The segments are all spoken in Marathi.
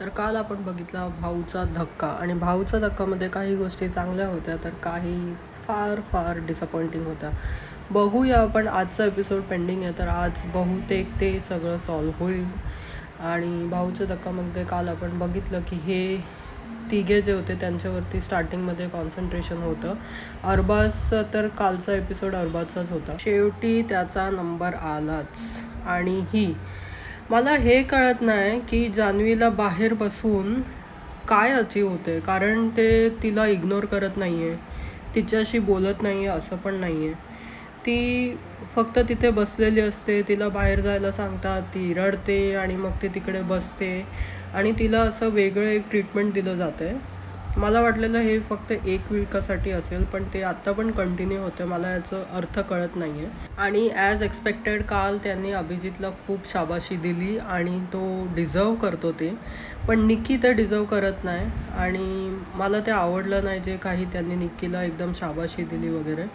तर काल आपण बघितला भाऊचा धक्का. आणि भाऊचा धक्कामध्ये काही गोष्टी चांगल्या होत्या तर काही फार फार डिसअपॉइंटिंग होत्या. बघूया आपण आजचा एपिसोड पेंडिंग आहे तर आज बहुतेक ते सगळं सॉल्व होईल. आणि भाऊच्या धक्कामध्ये काल आपण बघितलं की हे तिघे जे होते त्यांच्यावरती स्टार्टिंगमध्ये कॉन्सन्ट्रेशन होतं. अरबाज तर कालचा एपिसोड अरबाजचाच होता. शेवटी त्याचा नंबर आलाच. आणि ही मला हे कळत नाही की जान्हवीला बाहेर बसून काय अचीव होते कारण ते तिला इग्नोर करत नाही आहे तिच्याशी बोलत नाही आहे असं पण नाही आहे ती फक्त तिथे बसलेली असते तिला बाहेर जायला सांगतात ती रडते आणि मग ती तिकडे बसते आणि तिला असं वेगळं एक ट्रीटमेंट दिलं जातं आहे मला वाटलेलं हे फक्त एक विकासाठी असेल पण ते आत्ता पण कंटिन्यू होतं मला याचं अर्थ कळत नाही आहे आणि ॲज एक्सपेक्टेड काल त्यांनी अभिजितला खूप शाबाशी दिली आणि तो डिझर्व करतो ते. पण निक्की ते डिझर्व करत नाही. आणि मला ते आवडलं नाही जे काही त्यांनी निक्कीला एकदम शाबाशी दिली वगैरे.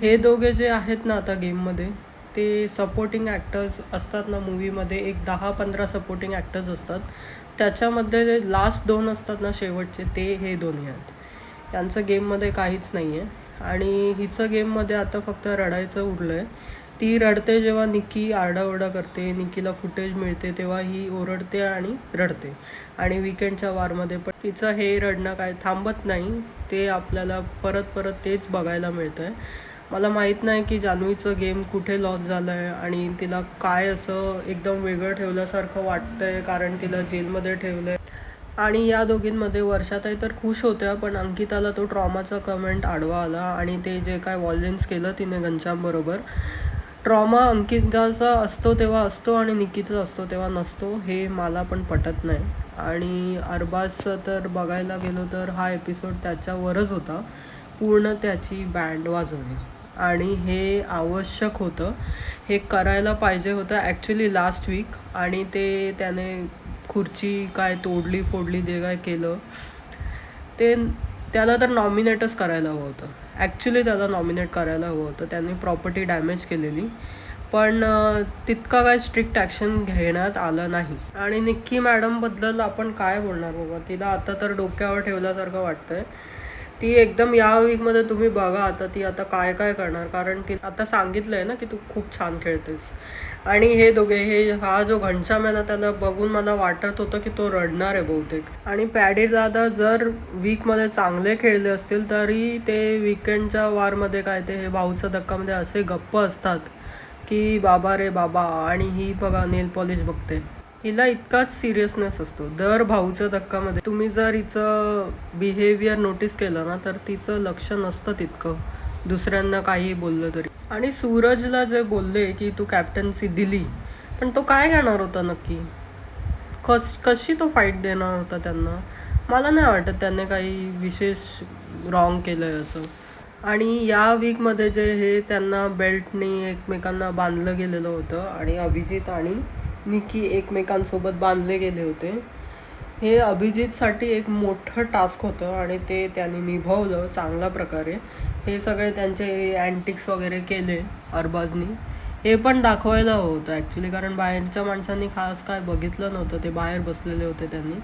हे दोघे जे आहेत ना आता गेममध्ये ते सपोर्टिंग ॲक्टर्स असतात ना मूवीमध्ये एक दहा पंधरा सपोर्टिंग ॲक्टर्स असतात. त्याच्यामध्ये लास्ट दोन असतात ना शेवटचे ते हे दोन्ही आहेत. यांचं गेममध्ये काहीच नाही आहे आणि हिचं गेममध्ये आता फक्त रडायचं उरलं आहे ती रडते जेव्हा निकी आरडाओरडा करते निक्कीला फुटेज मिळते तेव्हा ही ओरडते आणि रडते. आणि विकेंडच्या वारमध्ये पण तिचं हे रडणं काय थांबत नाही ते आपल्याला परत परत तेच बघायला मिळतं आहे मला माहीत नाही की जान्हवीचं गेम कुठे लॉस झालं आहे आणि तिला काय असं एकदम वेगळं ठेवल्यासारखं वाटतं आहे कारण तिला जेलमध्ये ठेवलं आहे आणि या दोघींमध्ये वर्षाताई तर खुश होत्या पण अंकिताला तो ट्रॉमाचा कमेंट आडवा आला आणि ते जे काय वॉल्युन्स केलं तिने घनश्यामबरोबर ट्रॉमा अंकिताचा असतो तेव्हा असतो आणि निकीचा असतो तेव्हा नसतो हे मला पण पटत नाही. आणि अरबाजचं तर बघायला गेलो तर हा एपिसोड त्याच्यावरच होता. पूर्ण त्याची बँड वाजवली. आणि हे आवश्यक होतं. हे करायला पाहिजे होतं ॲक्च्युली लास्ट वीक आणि ते त्याने खुर्ची काय तोडली फोडली जे काय केलं ते त्याला तर नॉमिनेटच करायला हवं होतं. ॲक्च्युली त्याला नॉमिनेट करायला हवं होतं. त्यांनी प्रॉपर्टी डॅमेज केलेली. पण तितका काय स्ट्रिक्ट ॲक्शन घेण्यात आलं नाही. आणि निक्की मॅडमबद्दल आपण काय बोलणार बाबा? तिला आता तर डोक्यावर ठेवल्यासारखं वाटतंय. ती एकदम या वीकमध्ये तुम्ही बघा आता ती आता काय काय करणार. कारण की आता सांगितलं आहे ना की तू खूप छान खेळतेस. आणि हे दोघे हे हा जो घनश्याम आहे ना त्याला बघून मला वाटत होतं की तो रडणार आहे बहुतेक. आणि पॅडी दादा जर वीकमध्ये चांगले खेळले असतील तरी ते विकेंडच्या वारमध्ये काय ते हे भाऊचा धक्कामध्ये असे गप्प असतात की बाबा रे बाबा आणि ही बघा नेल पॉलिश बघते. हिला इतकाच सिरियसनेस असतो. दर भाऊच्या धक्कामध्ये. तुम्ही जर हिचं बिहेवियर नोटीस केलं ना तर तिचं लक्ष नसतं तितकं. दुसऱ्यांना काही बोललं तरी. आणि सूरजला जे बोलले की तू कॅप्टन्सी दिली पण तो काय घेणार होता नक्की? कस कशी तो फाईट देणार होता त्यांना? मला नाही वाटत त्याने काही विशेष रॉंग केलं आहे असं. आणि या वीकमध्ये जे हे त्यांना बेल्टनी एकमेकांना बांधलं गेलेलं होतं आणि अभिजित आणि निकी एकमेकांसोबत बांधले गेले होते. हे अभिजितसाठी एक मोठं टास्क होतं आणि ते त्यांनी निभवलं चांगल्या प्रकारे. हे सगळे त्यांचे अँटिक्स वगैरे केले अरबाजनी. हे पण दाखवायला हवं होतं ॲक्च्युली कारण बाहेरच्या माणसांनी खास काय बघितलं नव्हतं ते बाहेर बसलेले होते त्यांनी.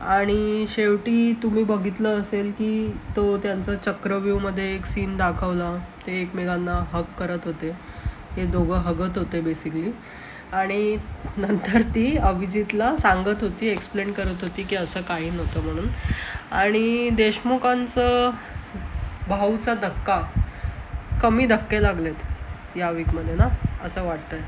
आणि शेवटी तुम्ही बघितलं असेल की तो त्यांचा चक्रव्यूमध्ये एक सीन दाखवला. ते एकमेकांना हग करत होते. हे दोघं हगत होते बेसिकली आणि नंतर ती अभिजितला सांगत होती एक्सप्लेन करत होती की असं काही नव्हतं म्हणून. आणि देशमुखांचं भाऊचा धक्का कमी धक्के लागलेत या वीकमध्ये ना असं वाटतंय.